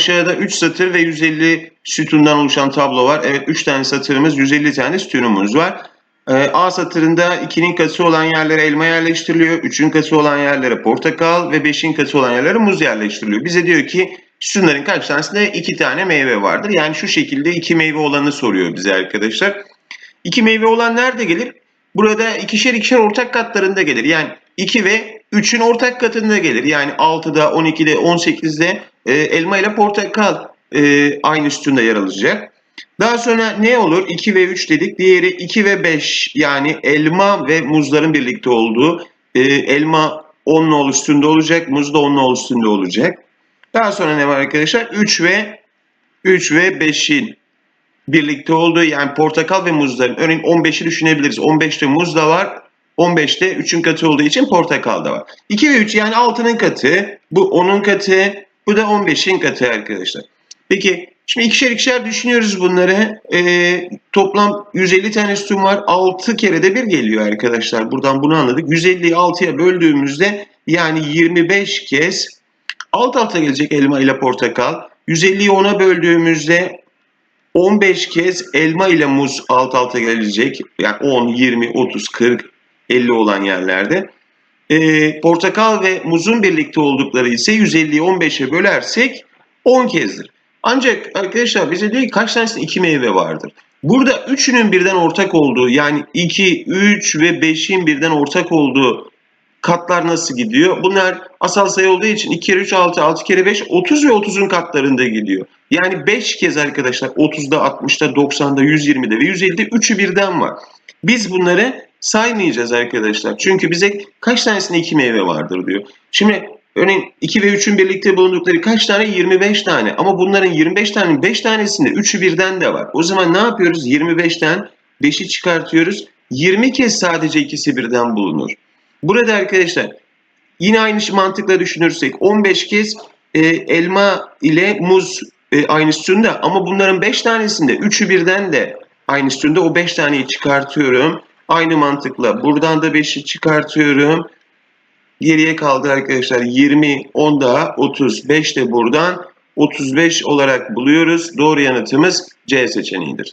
Aşağıda 3 satır ve 150 sütundan oluşan tablo var. Evet 3 tane satırımız 150 tane sütunumuz var. Ee, A satırında 2'nin katı olan yerlere elma yerleştiriliyor. 3'ün katı olan yerlere portakal ve 5'in katı olan yerlere muz yerleştiriliyor. Bize diyor ki sütunların kaç tanesinde 2 tane meyve vardır. Yani şu şekilde 2 meyve olanı soruyor bize arkadaşlar. 2 meyve olan nerede gelir? Burada ikişer ikişer ortak katlarında gelir. Yani 2 ve 3'ün ortak katında gelir. Yani 6'da, 12'de, 18'de e, elma ile portakal e, aynı sütunda yer alacak. Daha sonra ne olur? 2 ve 3 dedik. Diğeri 2 ve 5 yani elma ve muzların birlikte olduğu. E, elma 10 nolu üstünde olacak, muz da 10 nolu üstünde olacak. Daha sonra ne var arkadaşlar? 3 ve 3 ve 5'in birlikte olduğu yani portakal ve muzların örneğin 15'i düşünebiliriz. 15'te muz da var. 15'te 3'ün katı olduğu için portakal da var. 2 ve 3 yani 6'nın katı, bu 10'un katı, bu da 15'in katı arkadaşlar. Peki şimdi ikişer ikişer düşünüyoruz bunları. Ee, toplam 150 tane sütun var. 6 kere de bir geliyor arkadaşlar. Buradan bunu anladık. 150'yi 6'ya böldüğümüzde yani 25 kez alt alta gelecek elma ile portakal. 150'yi 10'a böldüğümüzde 15 kez elma ile muz alt alta gelecek. Yani 10, 20, 30, 40, 50 olan yerlerde. Ee, portakal ve muzun birlikte oldukları ise 150'yi 15'e bölersek 10 kezdir. Ancak arkadaşlar bize diyor ki kaç tanesinde 2 meyve vardır. Burada üçünün birden ortak olduğu yani 2, 3 ve 5'in birden ortak olduğu katlar nasıl gidiyor? Bunlar asal sayı olduğu için 2 kere 3 6, 6 kere 5 30 ve 30'un katlarında gidiyor. Yani 5 kez arkadaşlar 30'da, 60'da, 90'da, 120'de ve 150'de 3'ü birden var. Biz bunları saymayacağız arkadaşlar. Çünkü bize kaç tanesinde 2 meyve vardır diyor. Şimdi örneğin 2 ve 3'ün birlikte bulundukları kaç tane? 25 tane. Ama bunların 25 tanenin 5 tanesinde 3'ü birden de var. O zaman ne yapıyoruz? 25'ten 5'i çıkartıyoruz. 20 kez sadece ikisi birden bulunur. Burada arkadaşlar yine aynı mantıkla düşünürsek 15 kez e, elma ile muz e, aynı sütunda ama bunların 5 tanesinde 3'ü birden de aynı sütunda o 5 taneyi çıkartıyorum. Aynı mantıkla buradan da 5'i çıkartıyorum. Geriye kaldı arkadaşlar 20, 10 daha 35 de buradan 35 olarak buluyoruz. Doğru yanıtımız C seçeneğidir.